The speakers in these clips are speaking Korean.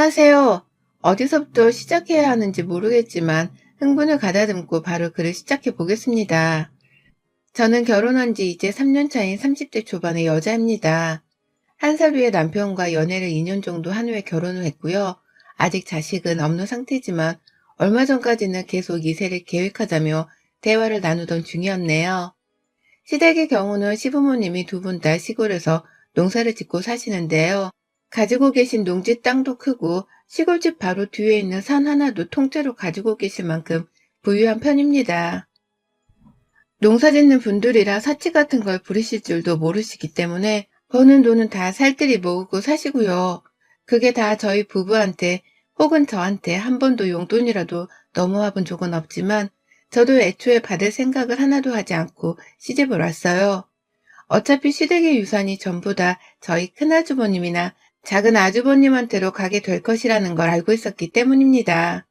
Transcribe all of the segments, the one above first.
하세요. 어디서부터 시작해야 하는지 모르겠지만 흥분을 가다듬고 바로 글을 시작해 보겠습니다. 저는 결혼한 지 이제 3년 차인 30대 초반의 여자입니다. 한 살 위에 남편과 연애를 2년 정도 한 후에 결혼을 했고요. 아직 자식은 없는 상태지만 얼마 전까지는 계속 이세를 계획하자며 대화를 나누던 중이었네요. 시댁의 경우는 시부모님이 두 분 다 시골에서 농사를 짓고 사시는데요. 가지고 계신 농지 땅도 크고 시골집 바로 뒤에 있는 산 하나도 통째로 가지고 계실 만큼 부유한 편입니다. 농사 짓는 분들이라 사치 같은 걸 부리실 줄도 모르시기 때문에 버는 돈은 다 살뜰히 모으고 사시고요. 그게 다 저희 부부한테 혹은 저한테 한 번도 용돈이라도 넘어와 본 적은 없지만 저도 애초에 받을 생각을 하나도 하지 않고 시집을 왔어요. 어차피 시댁의 유산이 전부 다 저희 큰아주버님이나 작은 아주버님한테로 가게 될 것이라는 걸 알고 있었기 때문입니다.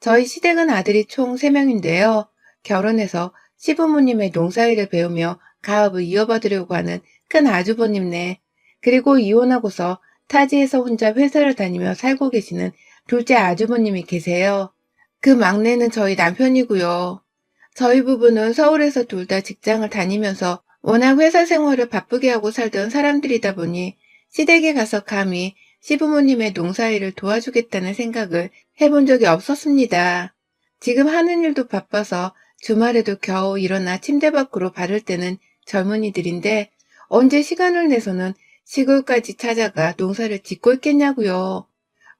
저희 시댁은 아들이 총 3명인데요. 결혼해서 시부모님의 농사일을 배우며 가업을 이어받으려고 하는 큰 아주버님네, 그리고 이혼하고서 타지에서 혼자 회사를 다니며 살고 계시는 둘째 아주버님이 계세요. 그 막내는 저희 남편이고요. 저희 부부는 서울에서 둘 다 직장을 다니면서 워낙 회사 생활을 바쁘게 하고 살던 사람들이다 보니 시댁에 가서 감히 시부모님의 농사일을 도와주겠다는 생각을 해본 적이 없었습니다. 지금 하는 일도 바빠서 주말에도 겨우 일어나 침대 밖으로 바를 때는 젊은이들인데 언제 시간을 내서는 시골까지 찾아가 농사를 짓고 있겠냐고요.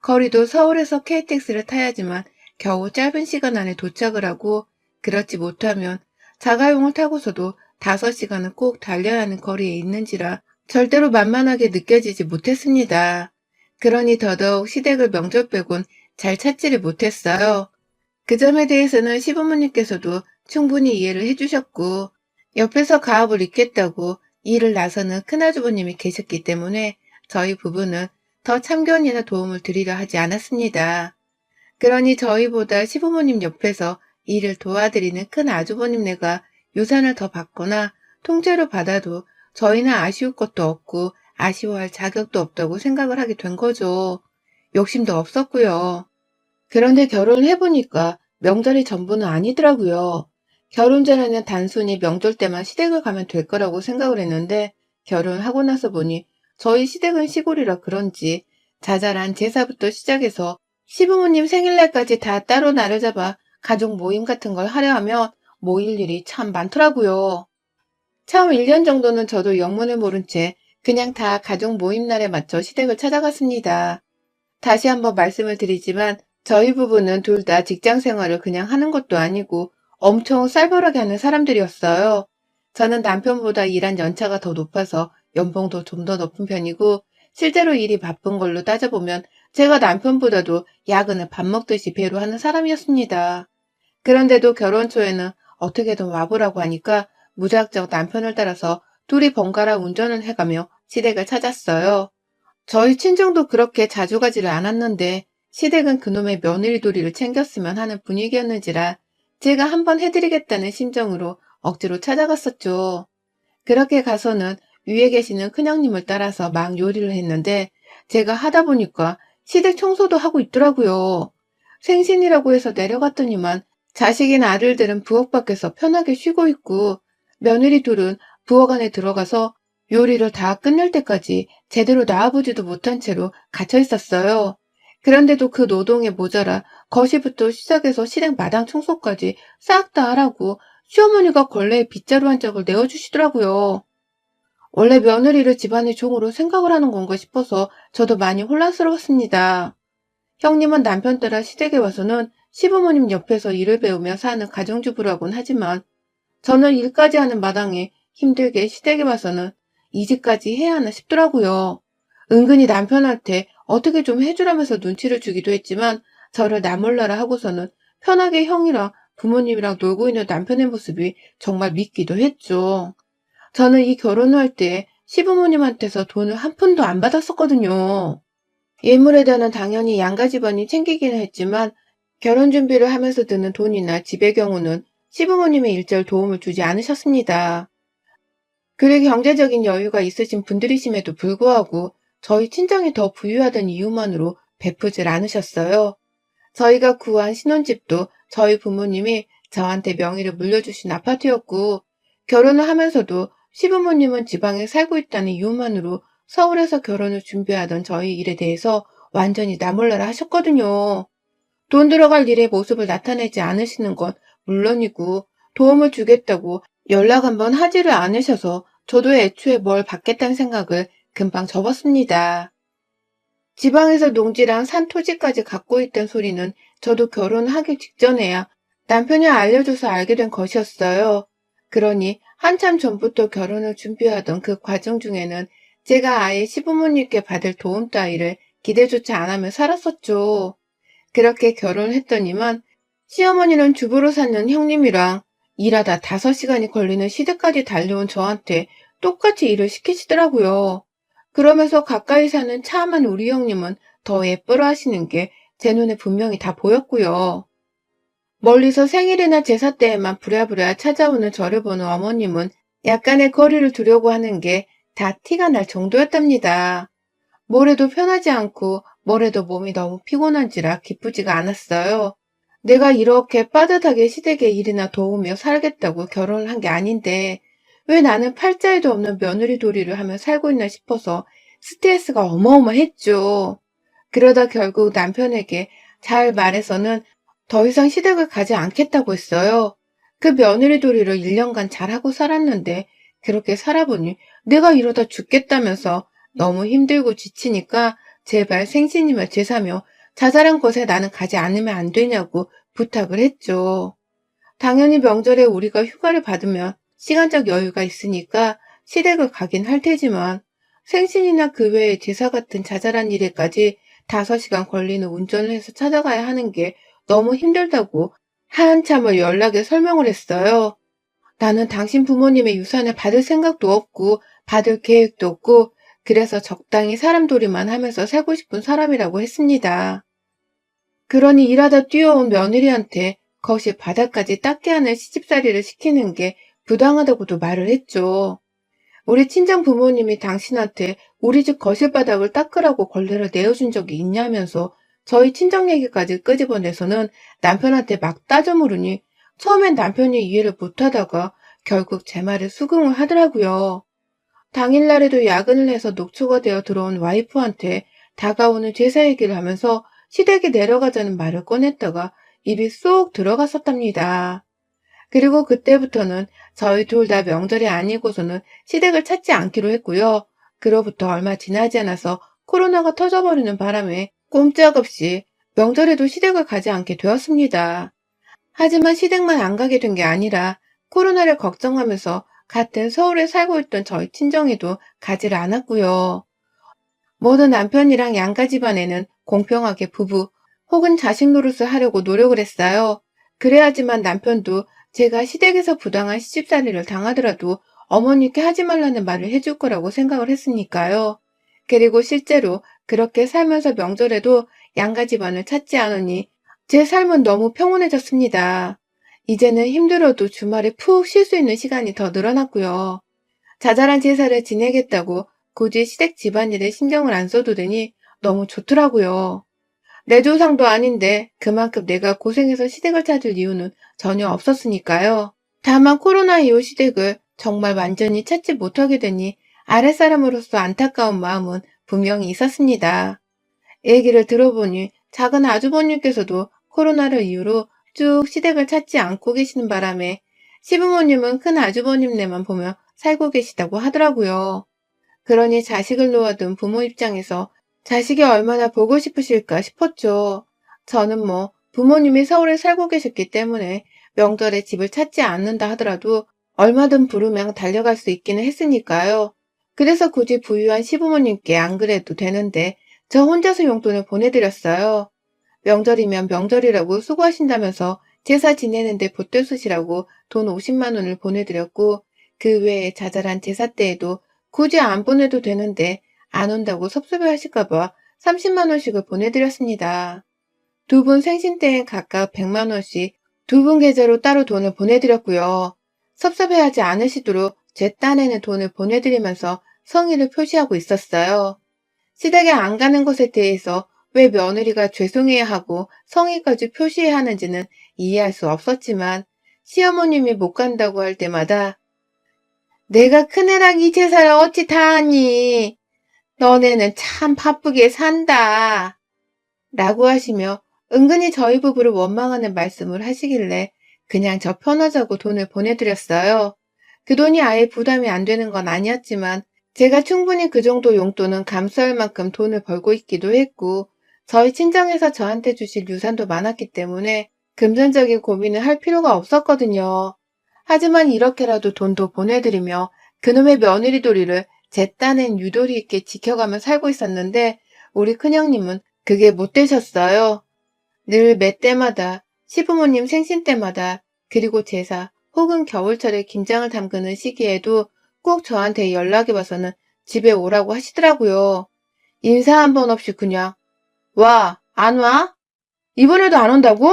거리도 서울에서 KTX를 타야지만 겨우 짧은 시간 안에 도착을 하고 그렇지 못하면 자가용을 타고서도 5시간은 꼭 달려야 하는 거리에 있는지라 절대로 만만하게 느껴지지 못했습니다. 그러니 더더욱 시댁을 명절 빼곤 잘 찾지를 못했어요. 그 점에 대해서는 시부모님께서도 충분히 이해를 해주셨고 옆에서 가업을 잇겠다고 일을 나서는 큰아주버님이 계셨기 때문에 저희 부부는 더 참견이나 도움을 드리려 하지 않았습니다. 그러니 저희보다 시부모님 옆에서 일을 도와드리는 큰 아주버님네가 유산을 더 받거나 통째로 받아도 저희는 아쉬울 것도 없고 아쉬워할 자격도 없다고 생각을 하게 된 거죠. 욕심도 없었고요. 그런데 결혼을 해보니까 명절이 전부는 아니더라고요. 결혼 전에는 단순히 명절 때만 시댁을 가면 될 거라고 생각을 했는데 결혼하고 나서 보니 저희 시댁은 시골이라 그런지 자잘한 제사부터 시작해서 시부모님 생일날까지 다 따로 날을 잡아 가족 모임 같은 걸 하려 하면 모일 일이 참 많더라고요. 처음 1년 정도는 저도 영문을 모른 채 그냥 다 가족 모임 날에 맞춰 시댁을 찾아갔습니다. 다시 한번 말씀을 드리지만 저희 부부는 둘 다 직장 생활을 그냥 하는 것도 아니고 엄청 쌀벌하게 하는 사람들이었어요. 저는 남편보다 일한 연차가 더 높아서 연봉도 좀 더 높은 편이고 실제로 일이 바쁜 걸로 따져보면 제가 남편보다도 야근을 밥 먹듯이 배로 하는 사람이었습니다. 그런데도 결혼 초에는 어떻게든 와보라고 하니까 무작정 남편을 따라서 둘이 번갈아 운전을 해가며 시댁을 찾았어요. 저희 친정도 그렇게 자주 가지를 않았는데 시댁은 그놈의 며느리 도리를 챙겼으면 하는 분위기였는지라 제가 한번 해드리겠다는 심정으로 억지로 찾아갔었죠. 그렇게 가서는 위에 계시는 큰형님을 따라서 막 요리를 했는데 제가 하다 보니까 시댁 청소도 하고 있더라고요. 생신이라고 해서 내려갔더니만 자식인 아들들은 부엌 밖에서 편하게 쉬고 있고 며느리 둘은 부엌 안에 들어가서 요리를 다 끝낼 때까지 제대로 나와보지도 못한 채로 갇혀 있었어요. 그런데도 그 노동에 모자라 거실부터 시작해서 실행 마당 청소까지 싹 다 하라고 시어머니가 걸레에 빗자루 한 짝을 내어주시더라고요. 원래 며느리를 집안의 종으로 생각을 하는 건가 싶어서 저도 많이 혼란스러웠습니다. 형님은 남편 따라 시댁에 와서는 시부모님 옆에서 일을 배우며 사는 가정주부라곤 하지만 저는 일까지 하는 마당에 힘들게 시댁에 와서는 이 집까지 해야 하나 싶더라고요. 은근히 남편한테 어떻게 좀 해주라면서 눈치를 주기도 했지만 저를 나몰라라 하고서는 편하게 형이랑 부모님이랑 놀고 있는 남편의 모습이 정말 믿기도 했죠. 저는 이 결혼할 때 시부모님한테서 돈을 한 푼도 안 받았었거든요. 예물에 대한 당연히 양가 집안이 챙기기는 했지만 결혼 준비를 하면서 드는 돈이나 집의 경우는 시부모님의 일절 도움을 주지 않으셨습니다. 그리 경제적인 여유가 있으신 분들이심에도 불구하고 저희 친정이 더 부유하던 이유만으로 베푸질 않으셨어요. 저희가 구한 신혼집도 저희 부모님이 저한테 명의를 물려주신 아파트였고, 결혼을 하면서도 시부모님은 지방에 살고 있다는 이유만으로 서울에서 결혼을 준비하던 저희 일에 대해서 완전히 나몰라라 하셨거든요. 돈 들어갈 일의 모습을 나타내지 않으시는 건 물론이고 도움을 주겠다고 연락 한번 하지를 않으셔서 저도 애초에 뭘 받겠다는 생각을 금방 접었습니다. 지방에서 농지랑 산 토지까지 갖고 있던 소리는 저도 결혼하기 직전에야 남편이 알려줘서 알게 된 것이었어요. 그러니 한참 전부터 결혼을 준비하던 그 과정 중에는 제가 아예 시부모님께 받을 도움 따위를 기대조차 안 하며 살았었죠. 그렇게 결혼을 했더니만 시어머니는 주부로 사는 형님이랑 일하다 5시간이 걸리는 시댁까지 달려온 저한테 똑같이 일을 시키시더라고요. 그러면서 가까이 사는 차만 우리 형님은 더 예뻐라 하시는 게 제 눈에 분명히 다 보였고요. 멀리서 생일이나 제사 때에만 부랴부랴 찾아오는 저를 보는 어머님은 약간의 거리를 두려고 하는 게 다 티가 날 정도였답니다. 뭐래도 편하지 않고 뭐래도 몸이 너무 피곤한지라 기쁘지가 않았어요. 내가 이렇게 빠듯하게 시댁에 일이나 도우며 살겠다고 결혼을 한 게 아닌데 왜 나는 팔자에도 없는 며느리 도리를 하며 살고 있나 싶어서 스트레스가 어마어마했죠. 그러다 결국 남편에게 잘 말해서는 더 이상 시댁을 가지 않겠다고 했어요. 그 며느리 도리를 1년간 잘하고 살았는데 그렇게 살아보니 내가 이러다 죽겠다면서 너무 힘들고 지치니까 제발 생신이며 제사며 자잘한 곳에 나는 가지 않으면 안 되냐고 부탁을 했죠. 당연히 명절에 우리가 휴가를 받으면 시간적 여유가 있으니까 시댁을 가긴 할 테지만 생신이나 그 외에 제사 같은 자잘한 일에까지 5시간 걸리는 운전을 해서 찾아가야 하는 게 너무 힘들다고 한참을 연락에 설명을 했어요. 나는 당신 부모님의 유산을 받을 생각도 없고 받을 계획도 없고 그래서 적당히 사람돌이만 하면서 살고 싶은 사람이라고 했습니다. 그러니 일하다 뛰어온 며느리한테 거실 바닥까지 닦게 하는 시집살이를 시키는 게 부당하다고도 말을 했죠. 우리 친정 부모님이 당신한테 우리 집 거실 바닥을 닦으라고 권례를 내어준 적이 있냐면서 저희 친정 얘기까지 끄집어내서는 남편한테 막 따져 물으니 처음엔 남편이 이해를 못하다가 결국 제 말에 수긍을 하더라고요. 당일날에도 야근을 해서 녹초가 되어 들어온 와이프한테 다가오는 제사 얘기를 하면서 시댁에 내려가자는 말을 꺼냈다가 입이 쏙 들어갔었답니다. 그리고 그때부터는 저희 둘 다 명절이 아니고서는 시댁을 찾지 않기로 했고요. 그로부터 얼마 지나지 않아서 코로나가 터져버리는 바람에 꼼짝없이 명절에도 시댁을 가지 않게 되었습니다. 하지만 시댁만 안 가게 된 게 아니라 코로나를 걱정하면서 같은 서울에 살고 있던 저희 친정에도 가지를 않았고요. 모든 남편이랑 양가 집안에는 공평하게 부부 혹은 자식 노릇을 하려고 노력을 했어요. 그래야지만 남편도 제가 시댁에서 부당한 시집살이를 당하더라도 어머니께 하지 말라는 말을 해줄 거라고 생각을 했으니까요. 그리고 실제로 그렇게 살면서 명절에도 양가 집안을 찾지 않으니 제 삶은 너무 평온해졌습니다. 이제는 힘들어도 주말에 푹 쉴 수 있는 시간이 더 늘어났고요. 자잘한 제사를 지내겠다고 굳이 시댁 집안일에 신경을 안 써도 되니 너무 좋더라고요. 내 조상도 아닌데 그만큼 내가 고생해서 시댁을 찾을 이유는 전혀 없었으니까요. 다만 코로나 이후 시댁을 정말 완전히 찾지 못하게 되니 아랫사람으로서 안타까운 마음은 분명히 있었습니다. 얘기를 들어보니 작은 아주버님께서도 코로나를 이유로 쭉 시댁을 찾지 않고 계시는 바람에 시부모님은 큰 아주버님네만 보며 살고 계시다고 하더라고요. 그러니 자식을 놓아둔 부모 입장에서 자식이 얼마나 보고 싶으실까 싶었죠. 저는 뭐 부모님이 서울에 살고 계셨기 때문에 명절에 집을 찾지 않는다 하더라도 얼마든 부르면 달려갈 수 있기는 했으니까요. 그래서 굳이 부유한 시부모님께 안 그래도 되는데 저 혼자서 용돈을 보내드렸어요. 명절이면 명절이라고 수고하신다면서 제사 지내는데 보태 쓰시라고 돈 50만 원을 보내드렸고 그 외에 자잘한 제사 때에도 굳이 안 보내도 되는데 안 온다고 섭섭해 하실까봐 30만 원씩을 보내드렸습니다. 두 분 생신 때엔 각각 100만 원씩 두 분 계좌로 따로 돈을 보내드렸고요. 섭섭해하지 않으시도록 제 딴에는 돈을 보내드리면서 성의를 표시하고 있었어요. 시댁에 안 가는 것에 대해서 왜 며느리가 죄송해야 하고 성의까지 표시해야 하는지는 이해할 수 없었지만 시어머님이 못 간다고 할 때마다 내가 큰애랑 이 제사를 어찌 다 하니? 너네는 참 바쁘게 산다. 라고 하시며 은근히 저희 부부를 원망하는 말씀을 하시길래 그냥 저 편하자고 돈을 보내드렸어요. 그 돈이 아예 부담이 안 되는 건 아니었지만 제가 충분히 그 정도 용돈은 감수할 만큼 돈을 벌고 있기도 했고 저희 친정에서 저한테 주실 유산도 많았기 때문에 금전적인 고민을 할 필요가 없었거든요. 하지만 이렇게라도 돈도 보내드리며 그놈의 며느리 도리를 제 딴엔 유도리 있게 지켜가며 살고 있었는데 우리 큰형님은 그게 못 되셨어요. 늘 매 때마다 시부모님 생신 때마다 그리고 제사 혹은 겨울철에 김장을 담그는 시기에도 꼭 저한테 연락이 와서는 집에 오라고 하시더라고요. 인사 한 번 없이 그냥 와, 안 와? 이번에도 안 온다고?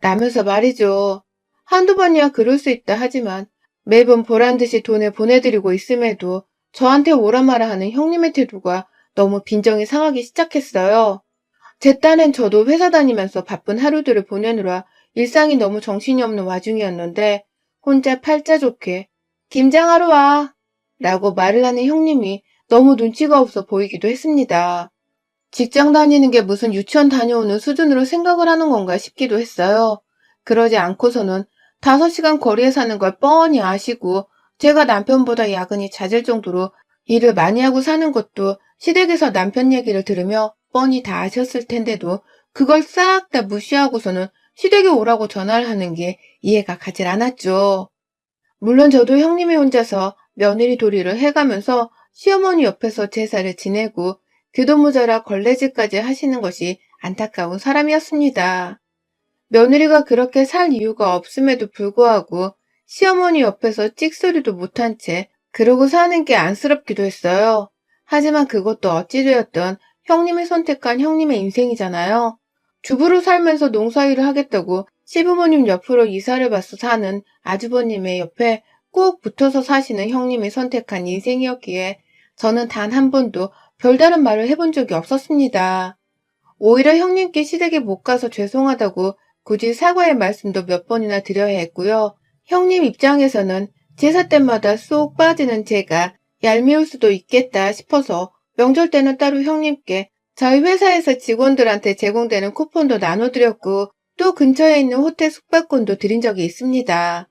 라면서 말이죠. 한두 번이야 그럴 수 있다 하지만 매번 보란 듯이 돈을 보내드리고 있음에도 저한테 오라 마라 하는 형님의 태도가 너무 빈정이 상하기 시작했어요. 제 딴엔 저도 회사 다니면서 바쁜 하루들을 보내느라 일상이 너무 정신이 없는 와중이었는데 혼자 팔자 좋게 김장하러 와 라고 말을 하는 형님이 너무 눈치가 없어 보이기도 했습니다. 직장 다니는 게 무슨 유치원 다녀오는 수준으로 생각을 하는 건가 싶기도 했어요. 그러지 않고서는 5시간 거리에 사는 걸 뻔히 아시고 제가 남편보다 야근이 잦을 정도로 일을 많이 하고 사는 것도 시댁에서 남편 얘기를 들으며 뻔히 다 아셨을 텐데도 그걸 싹 다 무시하고서는 시댁에 오라고 전화를 하는 게 이해가 가질 않았죠. 물론 저도 형님이 혼자서 며느리 도리를 해가면서 시어머니 옆에서 제사를 지내고 그도 모자라 걸레질까지 하시는 것이 안타까운 사람이었습니다. 며느리가 그렇게 살 이유가 없음에도 불구하고 시어머니 옆에서 찍소리도 못한 채 그러고 사는 게 안쓰럽기도 했어요. 하지만 그것도 어찌되었든 형님이 선택한 형님의 인생이잖아요. 주부로 살면서 농사일을 하겠다고 시부모님 옆으로 이사를 와서 사는 아주버님의 옆에 꼭 붙어서 사시는 형님이 선택한 인생이었기에 저는 단 한 번도 별다른 말을 해본 적이 없었습니다. 오히려 형님께 시댁에 못 가서 죄송하다고 굳이 사과의 말씀도 몇 번이나 드려야 했고요. 형님 입장에서는 제사 때마다 쏙 빠지는 제가 얄미울 수도 있겠다 싶어서 명절 때는 따로 형님께 저희 회사에서 직원들한테 제공되는 쿠폰도 나눠드렸고 또 근처에 있는 호텔 숙박권도 드린 적이 있습니다.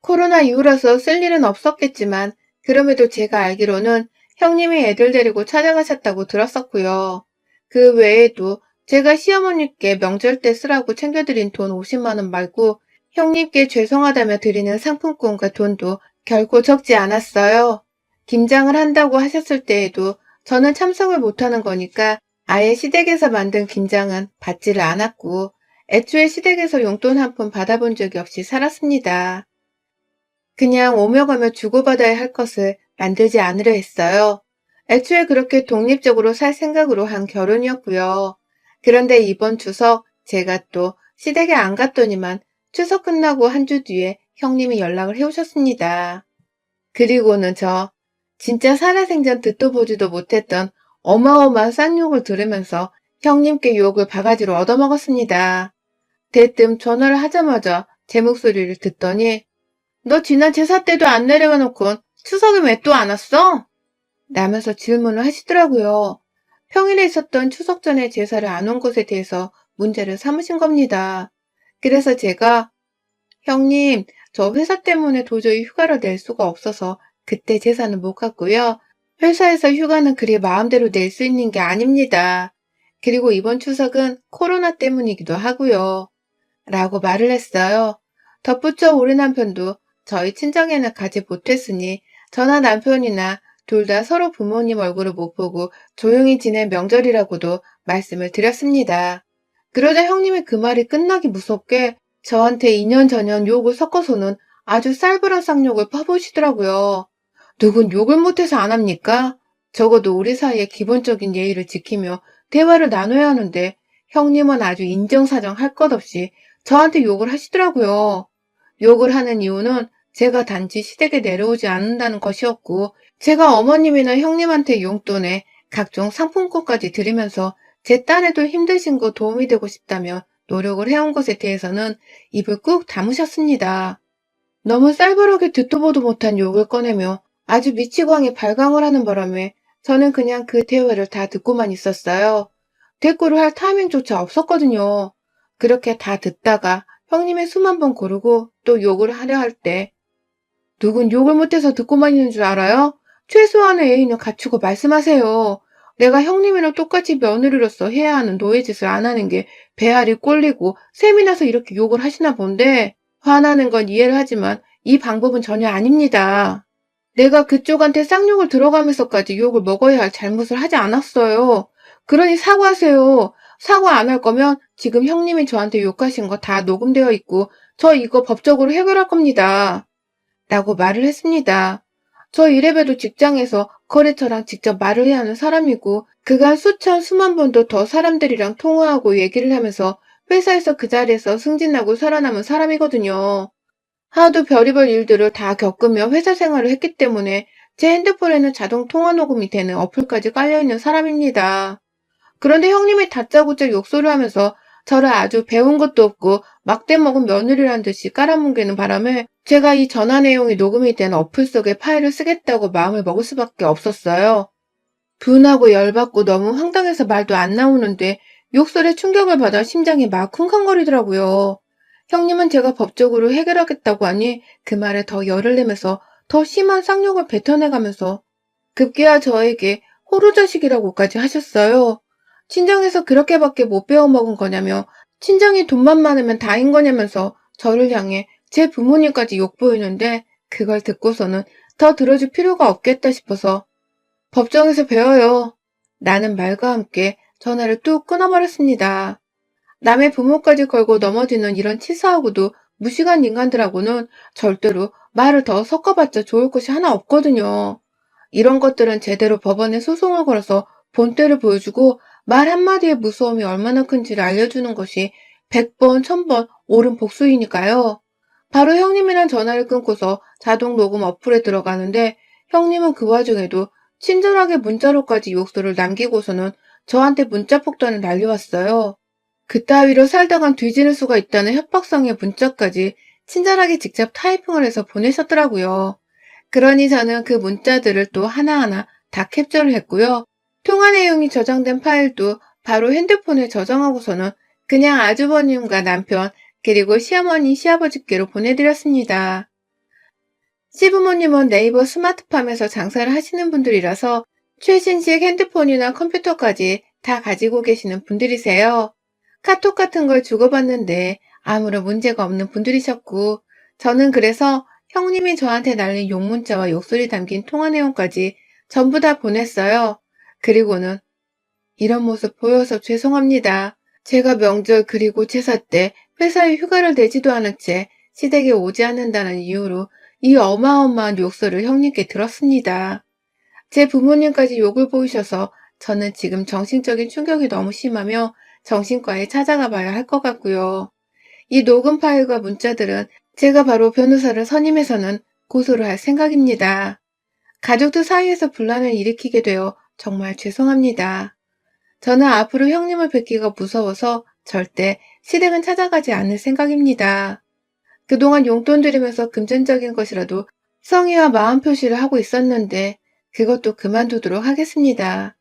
코로나 이후라서 쓸 일은 없었겠지만 그럼에도 제가 알기로는 형님이 애들 데리고 찾아가셨다고 들었었고요. 그 외에도 제가 시어머니께 명절 때 쓰라고 챙겨드린 돈 50만원 말고 형님께 죄송하다며 드리는 상품권과 돈도 결코 적지 않았어요. 김장을 한다고 하셨을 때에도 저는 참석을 못하는 거니까 아예 시댁에서 만든 김장은 받지를 않았고 애초에 시댁에서 용돈 한 푼 받아본 적이 없이 살았습니다. 그냥 오며 가며 주고받아야 할 것을 만들지 않으려 했어요. 애초에 그렇게 독립적으로 살 생각으로 한 결혼이었고요. 그런데 이번 추석 제가 또 시댁에 안 갔더니만 추석 끝나고 한 주 뒤에 형님이 연락을 해오셨습니다. 그리고는 저 진짜 살아생전 듣도 보지도 못했던 어마어마한 쌍욕을 들으면서 형님께 욕을 바가지로 얻어먹었습니다. 대뜸 전화를 하자마자 제 목소리를 듣더니 너 지난 제사 때도 안 내려가 놓고 추석에 왜 또 안 왔어? 라면서 질문을 하시더라고요. 평일에 있었던 추석 전에 제사를 안 온 것에 대해서 문제를 삼으신 겁니다. 그래서 제가 형님, 저 회사 때문에 도저히 휴가를 낼 수가 없어서 그때 제사는 못 갔고요. 회사에서 휴가는 그리 마음대로 낼 수 있는 게 아닙니다. 그리고 이번 추석은 코로나 때문이기도 하고요. 라고 말을 했어요. 덧붙여 우리 남편도 저희 친정에는 가지 못했으니 저나 남편이나 둘 다 서로 부모님 얼굴을 못 보고 조용히 지낸 명절이라고도 말씀을 드렸습니다. 그러자 형님이 그 말이 끝나기 무섭게 저한테 2년 전년 욕을 섞어서는 아주 쌀벌한 쌍욕을 퍼부으시더라고요. 누군 욕을 못해서 안 합니까? 적어도 우리 사이의 기본적인 예의를 지키며 대화를 나눠야 하는데 형님은 아주 인정사정 할 것 없이 저한테 욕을 하시더라고요. 욕을 하는 이유는 제가 단지 시댁에 내려오지 않는다는 것이었고 제가 어머님이나 형님한테 용돈에 각종 상품권까지 드리면서 제 딸에도 힘드신 거 도움이 되고 싶다며 노력을 해온 것에 대해서는 입을 꾹 다무셨습니다. 너무 쌀바르게 듣도 보도 못한 욕을 꺼내며 아주 미치광이 발광을 하는 바람에 저는 그냥 그 대화를 다 듣고만 있었어요. 대꾸를 할 타이밍조차 없었거든요. 그렇게 다 듣다가 형님의 숨 한 번 고르고 또 욕을 하려 할 때 누군 욕을 못해서 듣고만 있는 줄 알아요? 최소한의 예의는 갖추고 말씀하세요. 내가 형님이랑 똑같이 며느리로서 해야 하는 노예 짓을 안 하는 게 배알이 꼴리고 셈이 나서 이렇게 욕을 하시나 본데 화나는 건 이해를 하지만 이 방법은 전혀 아닙니다. 내가 그쪽한테 쌍욕을 들어가면서까지 욕을 먹어야 할 잘못을 하지 않았어요. 그러니 사과하세요. 사과 안 할 거면 지금 형님이 저한테 욕하신 거 다 녹음되어 있고 저 이거 법적으로 해결할 겁니다. 라고 말을 했습니다. 저 이래봬도 직장에서 거래처랑 직접 말을 해야 하는 사람이고 그간 수천 수만 번도 더 사람들이랑 통화하고 얘기를 하면서 회사에서 그 자리에서 승진하고 살아남은 사람이거든요. 하도 별의별 일들을 다 겪으며 회사 생활을 했기 때문에 제 핸드폰에는 자동 통화 녹음이 되는 어플까지 깔려있는 사람입니다. 그런데 형님이 다짜고짜 욕설을 하면서 저를 아주 배운 것도 없고 막대 먹은 며느리란 듯이 깔아뭉개는 바람에 제가 이 전화 내용이 녹음이 된 어플 속에 파일을 쓰겠다고 마음을 먹을 수밖에 없었어요. 분하고 열받고 너무 황당해서 말도 안 나오는데 욕설에 충격을 받아 심장이 막 쿵쾅거리더라고요. 형님은 제가 법적으로 해결하겠다고 하니 그 말에 더 열을 내면서 더 심한 쌍욕을 뱉어내가면서 급기야 저에게 호루자식이라고까지 하셨어요. 친정에서 그렇게밖에 못 배워먹은 거냐며 친정이 돈만 많으면 다인 거냐면서 저를 향해 제 부모님까지 욕보이는데 그걸 듣고서는 더 들어줄 필요가 없겠다 싶어서 법정에서 배워요. 라는 말과 함께 전화를 뚝 끊어버렸습니다. 남의 부모까지 걸고 넘어지는 이런 치사하고도 무식한 인간들하고는 절대로 말을 더 섞어봤자 좋을 것이 하나 없거든요. 이런 것들은 제대로 법원에 소송을 걸어서 본때를 보여주고 말 한마디의 무서움이 얼마나 큰지를 알려주는 것이 100번, 1000번 옳은 복수이니까요. 바로 형님이랑 전화를 끊고서 자동 녹음 어플에 들어가는데 형님은 그 와중에도 친절하게 문자로까지 욕설을 남기고서는 저한테 문자 폭탄을 날려왔어요. 그따위로 살다간 뒤지는 수가 있다는 협박성의 문자까지 친절하게 직접 타이핑을 해서 보내셨더라고요. 그러니 저는 그 문자들을 또 하나하나 다 캡처를 했고요. 통화 내용이 저장된 파일도 바로 핸드폰에 저장하고서는 그냥 아주버님과 남편 그리고 시어머니 시아버지께로 보내드렸습니다. 시부모님은 네이버 스마트팜에서 장사를 하시는 분들이라서 최신식 핸드폰이나 컴퓨터까지 다 가지고 계시는 분들이세요. 카톡 같은 걸 주고받는데 아무런 문제가 없는 분들이셨고 저는 그래서 형님이 저한테 날린 욕문자와 욕설이 담긴 통화 내용까지 전부 다 보냈어요. 그리고는 이런 모습 보여서 죄송합니다. 제가 명절 그리고 제사 때 회사에 휴가를 내지도 않은 채 시댁에 오지 않는다는 이유로 이 어마어마한 욕설을 형님께 들었습니다. 제 부모님까지 욕을 보이셔서 저는 지금 정신적인 충격이 너무 심하며 정신과에 찾아가 봐야 할 것 같고요. 이 녹음 파일과 문자들은 제가 바로 변호사를 선임해서는 고소를 할 생각입니다. 가족들 사이에서 분란을 일으키게 되어 정말 죄송합니다. 저는 앞으로 형님을 뵙기가 무서워서 절대 시댁은 찾아가지 않을 생각입니다. 그동안 용돈 드리면서 금전적인 것이라도 성의와 마음 표시를 하고 있었는데 그것도 그만두도록 하겠습니다.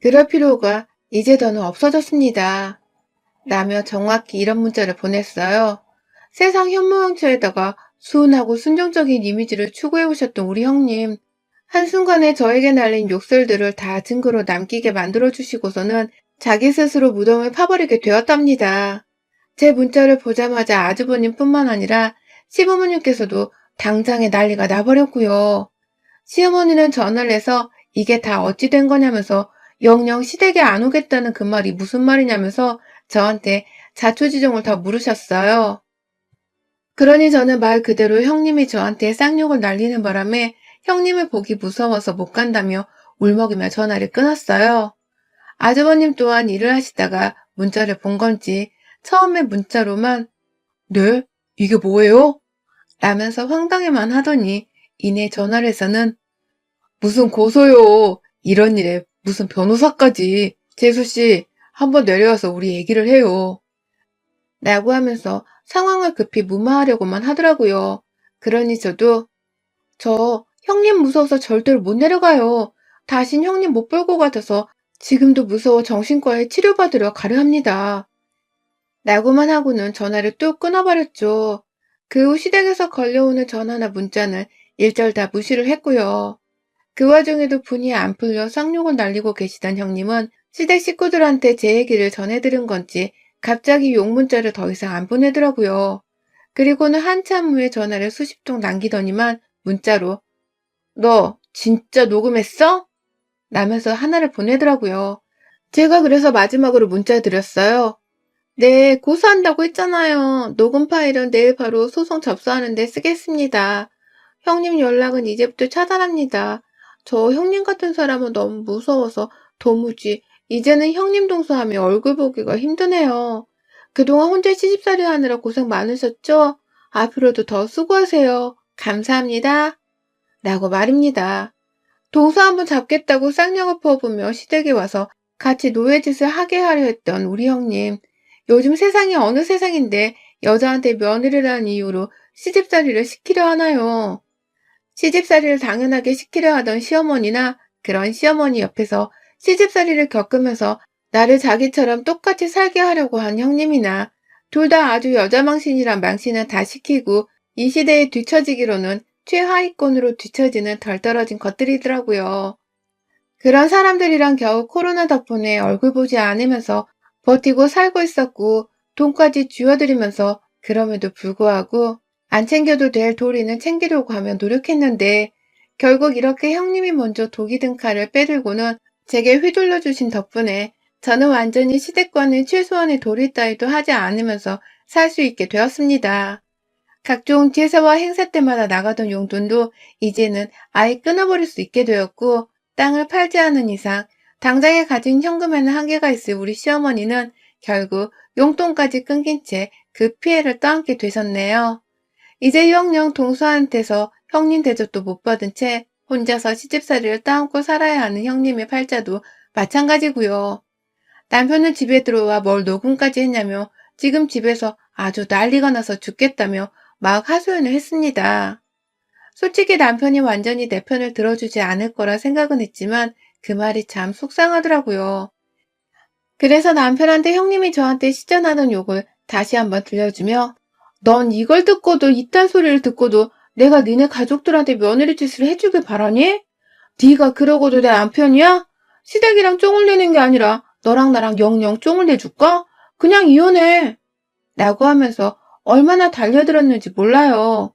그럴 필요가 이제 더는 없어졌습니다. 라며 정확히 이런 문자를 보냈어요. 세상 현모양처에다가 수은하고 순정적인 이미지를 추구해 오셨던 우리 형님. 한순간에 저에게 날린 욕설들을 다 증거로 남기게 만들어 주시고서는 자기 스스로 무덤을 파버리게 되었답니다. 제 문자를 보자마자 아주버님 뿐만 아니라 시부모님께서도 당장에 난리가 나버렸고요. 시어머니는 전화를 해서 이게 다 어찌 된 거냐면서 영영 시댁에 안 오겠다는 그 말이 무슨 말이냐면서 저한테 자초지종을 다 물으셨어요. 그러니 저는 말 그대로 형님이 저한테 쌍욕을 날리는 바람에 형님을 보기 무서워서 못 간다며 울먹이며 전화를 끊었어요. 아주버님 또한 일을 하시다가 문자를 본 건지 처음에 문자로만 네? 이게 뭐예요? 라면서 황당해만 하더니 이내 전화를 해서는 무슨 고소요. 이런 일에 무슨 변호사까지. 재수씨, 한번 내려와서 우리 얘기를 해요. 라고 하면서 상황을 급히 무마하려고만 하더라고요. 그러니 저도 저 형님 무서워서 절대로 못 내려가요. 다신 형님 못 볼 것 같아서 지금도 무서워 정신과에 치료받으러 가려 합니다. 라고만 하고는 전화를 뚝 끊어버렸죠. 그 후 시댁에서 걸려오는 전화나 문자는 일절 다 무시를 했고요. 그 와중에도 분이 안 풀려 쌍욕을 날리고 계시던 형님은 시댁 식구들한테 제 얘기를 전해들은 건지 갑자기 욕 문자를 더 이상 안 보내더라고요. 그리고는 한참 후에 전화를 수십 통 남기더니만 문자로 너 진짜 녹음했어? 라면서 하나를 보내더라고요. 제가 그래서 마지막으로 문자 드렸어요. 네, 고소한다고 했잖아요. 녹음 파일은 내일 바로 소송 접수하는데 쓰겠습니다. 형님 연락은 이제부터 차단합니다. 저 형님 같은 사람은 너무 무서워서 도무지 이제는 형님 동서하며 얼굴 보기가 힘드네요. 그동안 혼자 시집살이 하느라 고생 많으셨죠? 앞으로도 더 수고하세요. 감사합니다. 라고 말입니다. 동서 한번 잡겠다고 쌍욕을 퍼부며 시댁에 와서 같이 노예짓을 하게 하려 했던 우리 형님. 요즘 세상이 어느 세상인데 여자한테 며느리라는 이유로 시집살이를 시키려 하나요? 시집살이를 당연하게 시키려 하던 시어머니나 그런 시어머니 옆에서 시집살이를 겪으면서 나를 자기처럼 똑같이 살게 하려고 한 형님이나 둘 다 아주 여자망신이란 망신을 다 시키고 이 시대에 뒤처지기로는 최하위권으로 뒤처지는 덜 떨어진 것들이더라고요. 그런 사람들이랑 겨우 코로나 덕분에 얼굴 보지 않으면서 버티고 살고 있었고 돈까지 쥐어들이면서 그럼에도 불구하고 안 챙겨도 될 도리는 챙기려고 하며 노력했는데 결국 이렇게 형님이 먼저 독이 든 칼을 빼들고는 제게 휘둘러 주신 덕분에 저는 완전히 시댁과는 최소한의 도리 따위도 하지 않으면서 살 수 있게 되었습니다. 각종 제사와 행사 때마다 나가던 용돈도 이제는 아예 끊어버릴 수 있게 되었고 땅을 팔지 않은 이상 당장에 가진 현금에는 한계가 있을 우리 시어머니는 결국 용돈까지 끊긴 채 그 피해를 떠안게 되셨네요. 이제 영영 동서한테서 형님 대접도 못 받은 채 혼자서 시집살이를 따안고 살아야 하는 형님의 팔자도 마찬가지고요. 남편은 집에 들어와 뭘 녹음까지 했냐며 지금 집에서 아주 난리가 나서 죽겠다며 막 하소연을 했습니다. 솔직히 남편이 완전히 내 편을 들어주지 않을 거라 생각은 했지만 그 말이 참 속상하더라고요. 그래서 남편한테 형님이 저한테 시전하는 욕을 다시 한번 들려주며 넌 이걸 듣고도 이딴 소리를 듣고도 내가 니네 가족들한테 며느리 짓을 해주길 바라니? 네가 그러고도 내 남편이야? 시댁이랑 쫑을 내는 게 아니라 너랑 나랑 영영 쫑을 내줄까? 그냥 이혼해. 라고 하면서 얼마나 달려들었는지 몰라요.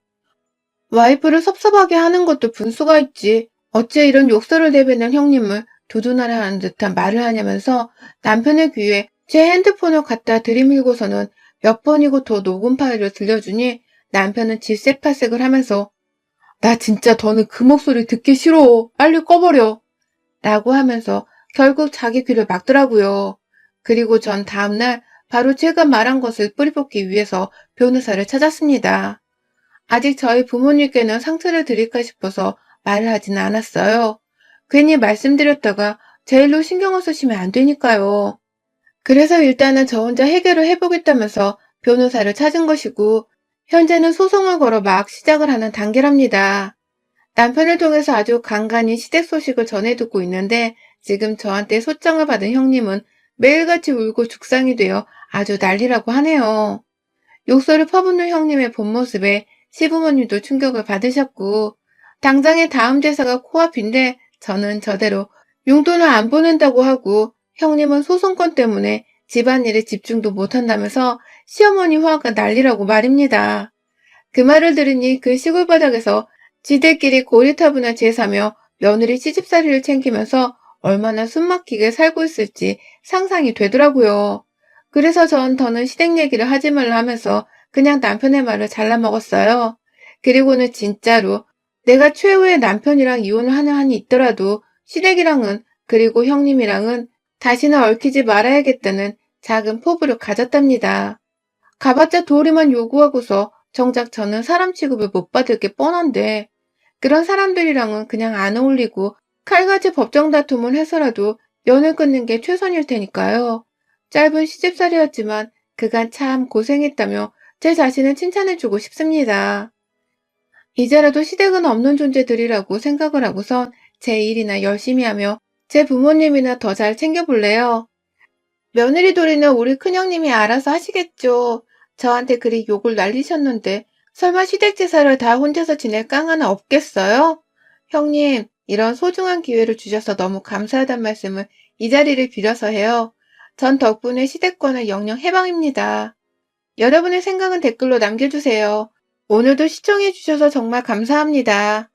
와이프를 섭섭하게 하는 것도 분수가 있지. 어째 이런 욕설을 내뱉는 형님을 두둔하려 하는 듯한 말을 하냐면서 남편의 귀에 제 핸드폰을 갖다 들이밀고서는 몇 번이고 더 녹음 파일을 들려주니 남편은 질색팔색을 하면서 나 진짜 더는 그 목소리 듣기 싫어. 빨리 꺼버려. 라고 하면서 결국 자기 귀를 막더라고요. 그리고 전 다음날 바로 제가 말한 것을 뿌리뽑기 위해서 변호사를 찾았습니다. 아직 저희 부모님께는 상처를 드릴까 싶어서 말을 하지는 않았어요. 괜히 말씀드렸다가 제 일로 신경을 쓰시면 안 되니까요. 그래서 일단은 저 혼자 해결을 해보겠다면서 변호사를 찾은 것이고 현재는 소송을 걸어 막 시작을 하는 단계랍니다. 남편을 통해서 아주 간간히 시댁 소식을 전해 듣고 있는데 지금 저한테 소장을 받은 형님은 매일같이 울고 죽상이 되어 아주 난리라고 하네요. 욕설을 퍼붓는 형님의 본 모습에 시부모님도 충격을 받으셨고 당장의 다음 제사가 코앞인데 저는 저대로 용돈을 안 보낸다고 하고 형님은 소송권 때문에 집안일에 집중도 못한다면서 시어머니 화가 난리라고 말입니다. 그 말을 들으니 그 시골 바닥에서 지들끼리 고리타분한 제사며 며느리 시집살이를 챙기면서 얼마나 숨막히게 살고 있을지 상상이 되더라고요. 그래서 전 더는 시댁 얘기를 하지 말라 하면서 그냥 남편의 말을 잘라먹었어요. 그리고는 진짜로 내가 최후의 남편이랑 이혼을 하는 한이 있더라도 시댁이랑은 그리고 형님이랑은 다시는 얽히지 말아야겠다는 작은 포부를 가졌답니다. 가봤자 도리만 요구하고서 정작 저는 사람 취급을 못 받을 게 뻔한데 그런 사람들이랑은 그냥 안 어울리고 칼같이 법정 다툼을 해서라도 연을 끊는 게 최선일 테니까요. 짧은 시집살이였지만 그간 참 고생했다며 제 자신을 칭찬해주고 싶습니다. 이제라도 시댁은 없는 존재들이라고 생각을 하고선 제 일이나 열심히 하며 제 부모님이나 더 잘 챙겨볼래요. 며느리 도리는 우리 큰형님이 알아서 하시겠죠. 저한테 그리 욕을 날리셨는데 설마 시댁 제사를 다 혼자서 지낼 깡 하나 없겠어요? 형님, 이런 소중한 기회를 주셔서 너무 감사하단 말씀을 이 자리를 빌어서 해요. 전 덕분에 시댁권을 영영 해방입니다. 여러분의 생각은 댓글로 남겨주세요. 오늘도 시청해주셔서 정말 감사합니다.